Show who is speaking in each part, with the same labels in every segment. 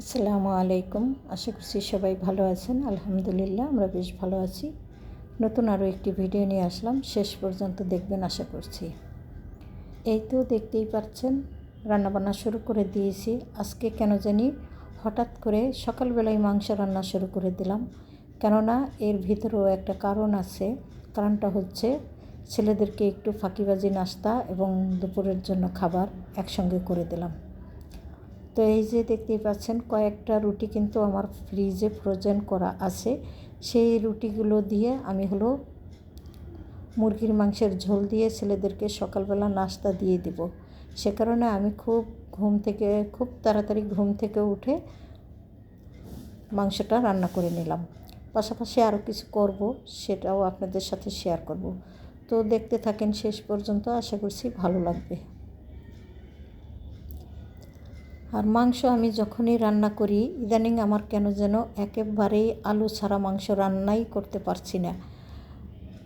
Speaker 1: আসসালামু আলাইকুম। আশা করছি সবাই ভালো আছেন। আলহামদুলিল্লাহ, আমরা বেশ ভালো আছি। নতুন আরও একটি ভিডিও নিয়ে আসলাম। শেষ পর্যন্ত দেখবেন আশা করছি। এই তো দেখতেই পাচ্ছেন, রান্নাবান্না শুরু করে দিয়েছি। আজকে কেন জানি হঠাৎ করে সকালবেলায় মাংস রান্না শুরু করে দিলাম। কেননা এর ভিতরেও একটা কারণ আছে। কারণটা হচ্ছে ছেলেদেরকে একটু ফাঁকিবাজি নাস্তা এবং দুপুরের জন্য খাবার একসঙ্গে করে দিলাম। তো এই যে দেখতেই পাচ্ছেন, কয়েকটা রুটি কিন্তু আমার ফ্রিজে ফ্রোজেন করা আছে। সেই রুটিগুলো দিয়ে আমি হলো মুরগির মাংসের ঝোল দিয়ে ছেলেদেরকে সকালবেলা নাস্তা দিয়ে দিব। সে কারণে আমি খুব ঘুম থেকে, খুব তাড়াতাড়ি ঘুম থেকে উঠে মাংসটা রান্না করে নিলাম। পাশাপাশি আরও কিছু করব, সেটাও আপনাদের সাথে শেয়ার করব। তো দেখতে থাকেন শেষ পর্যন্ত, আশা করছি ভালো লাগবে। আর মাংস আমি যখনই রান্না করি, ইদানিং আমার কেন যেন একেবারেই আলু ছাড়া মাংস রান্নাই করতে পারছি না।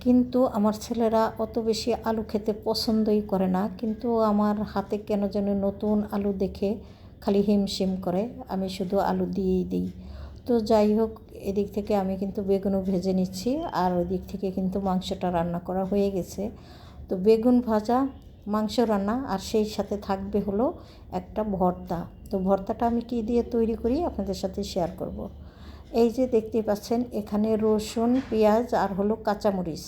Speaker 1: কিন্তু আমার ছেলেরা অত বেশি আলু খেতে পছন্দই করে না। কিন্তু আমার হাতে কেন যেন নতুন আলু দেখে খালি হিমশিম করে, আমি শুধু আলু দিয়েই দিই। তো যাই হোক, এদিক থেকে আমি কিন্তু বেগুনও ভেজে নিচ্ছি, আর ওই দিক থেকে কিন্তু মাংসটা রান্না করা হয়ে গেছে। তো বেগুন ভাজা মাংস রান্না আর সেই সাথে থাকবে হলো একটা ভর্তা। তো ভর্তাটা আমি কি দিয়ে তৈরি করি আপনাদের সাথে শেয়ার করব। এই যে দেখতে পাচ্ছেন, এখানে রসুন, পেঁয়াজ আর হলো কাঁচামরিচ।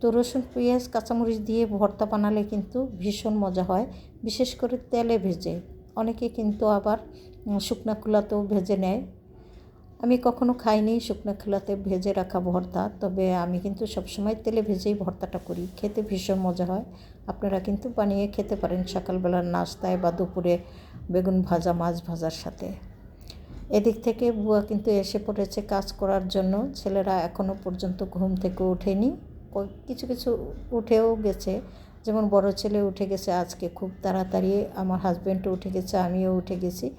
Speaker 1: তো রসুন, পেঁয়াজ, কাঁচামরিচ দিয়ে ভর্তা বানালে কিন্তু ভীষণ মজা হয়, বিশেষ করে তেলে ভেজে। অনেকে কিন্তু আবার শুকনা কুলাতেও ভেজে নেয়। আমি কখনো খাইনি, শুকনো খোলাতে ভেজে রাখা ভর্তা, তবে আমি কিন্তু সবসময় তেলে ভেজেই ভর্তাটা করি। খেতে ভীষণ মজা হয়। আপনারা কিন্তু বানিয়ে খেতে পারেন সকালবেলার নাস্তায় বা দুপুরে বেগুন ভাজা, মাছ ভাজার সাথে। এদিক থেকে বুয়া কিন্তু এসে পড়েছে কাজ করার জন্য। ছেলেরা এখনও পর্যন্ত ঘুম থেকে ওঠেনি। কিছু কিছু উঠেও গেছে। যেমন বড় ছেলে উঠে গেছে আজকে খুব তাড়াতাড়ি। আমার হাজব্যান্ডও উঠে গেছে, আমিও উঠে গেছি।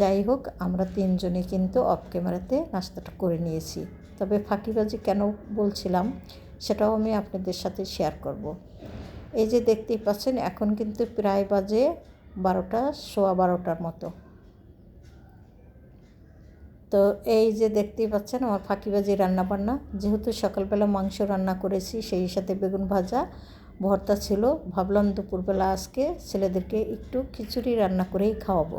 Speaker 1: যাই হোক, আমরা তিনজনে কিন্তু অফ ক্যামেরাতে নাস্তাটা করে নিয়েছি। তবে ফাঁকিবাজি কেন বলছিলাম, সেটাও আমি আপনাদের সাথে শেয়ার করব। এই যে দেখতেই পাচ্ছেন, এখন কিন্তু প্রায় বাজে বারোটা, সোয়া বারোটার মতো। তো এই যে দেখতেই পাচ্ছেন, আমার ফাঁকিবাজি রান্না বান্না যেহেতু সকালবেলা মাংস রান্না করেছি, সেই সাথে বেগুন ভাজা, ভর্তা ছিল, ভাবলাম দুপুরবেলা আজকে ছেলেদেরকে একটু খিচুড়ি রান্না করেই খাওয়াবো।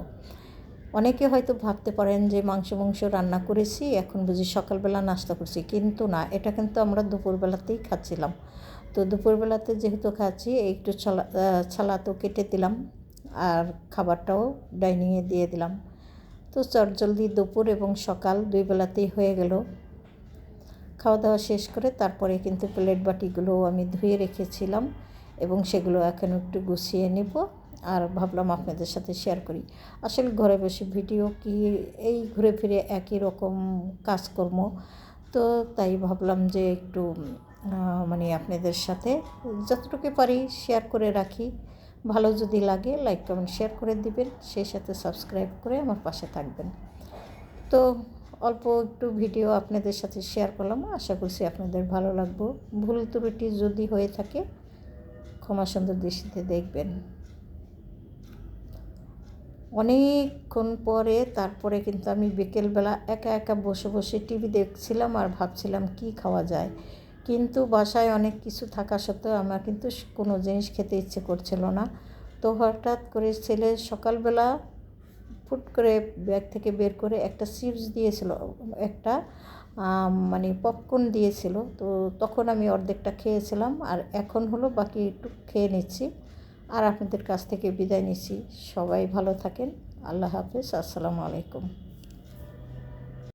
Speaker 1: অনেকে হয়তো ভাবতে পারেন যে মাংস মাংস রান্না করেছি, এখন বুঝি সকালবেলা নাস্তা করছি। কিন্তু না, এটা কিন্তু আমরা দুপুরবেলাতেই খাচ্ছিলাম। তো দুপুরবেলাতে যেহেতু খাচ্ছি, একটু ছালা ছালা তো কেটে দিলাম আর খাবারটাও ডাইনিংয়ে দিয়ে দিলাম। তো চটজলদি দুপুর এবং সকাল দুই বেলাতেই হয়ে গেল। খাওয়া দাওয়া শেষ করে তারপরে কিন্তু প্লেট বাটিগুলো আমি ধুয়ে রেখেছিলাম এবং সেগুলো এখন একটু গুছিয়ে নেব। আর ভাবলাম আপনাদের সাথে শেয়ার করি। আসলে ঘরে বসে ভিডিও কি এই ঘুরে ফিরে একই রকম কাজকর্ম? তো তাই ভাবলাম যে একটু মানে আপনাদের সাথে যতটুকু পারি শেয়ার করে রাখি। ভালো যদি লাগে লাইক কমেন্ট শেয়ার করে দিবেন। সেই সাথে সাবস্ক্রাইব করে আমার পাশে থাকবেন। তো অল্প একটু ভিডিও আপনাদের সাথে শেয়ার করলাম। আশা করছি আপনাদের ভালো লাগবো। ভুল ত্রুটি যদি হয়ে থাকে, ক্ষমা সুন্দর দৃষ্টিতে দেখবেন। অনেকক্ষণ পরে তারপরে কিন্তু আমি বিকেলবেলা একা একা বসে বসে টিভি দেখছিলাম আর ভাবছিলাম কি খাওয়া যায়। কিন্তু বাসায় অনেক কিছু থাকা সত্ত্বেও আমার কিন্তু কোনো জিনিস খেতে ইচ্ছে করছিল না। তো হঠাৎ করে ছেলে সকালবেলা ফুট করে ব্যাগ থেকে বের করে একটা চিপস দিয়েছিল, একটা মানে পপকর্ন দিয়েছিল। তো তখন আমি অর্ধেকটা খেয়েছিলাম আর এখন হলো বাকি একটু খেয়ে নিচ্ছি। আর আপনাদের কাছ থেকে বিদায় নিচ্ছি। সবাই ভালো থাকেন। আল্লাহ হাফেজ। আসসালামু আলাইকুম।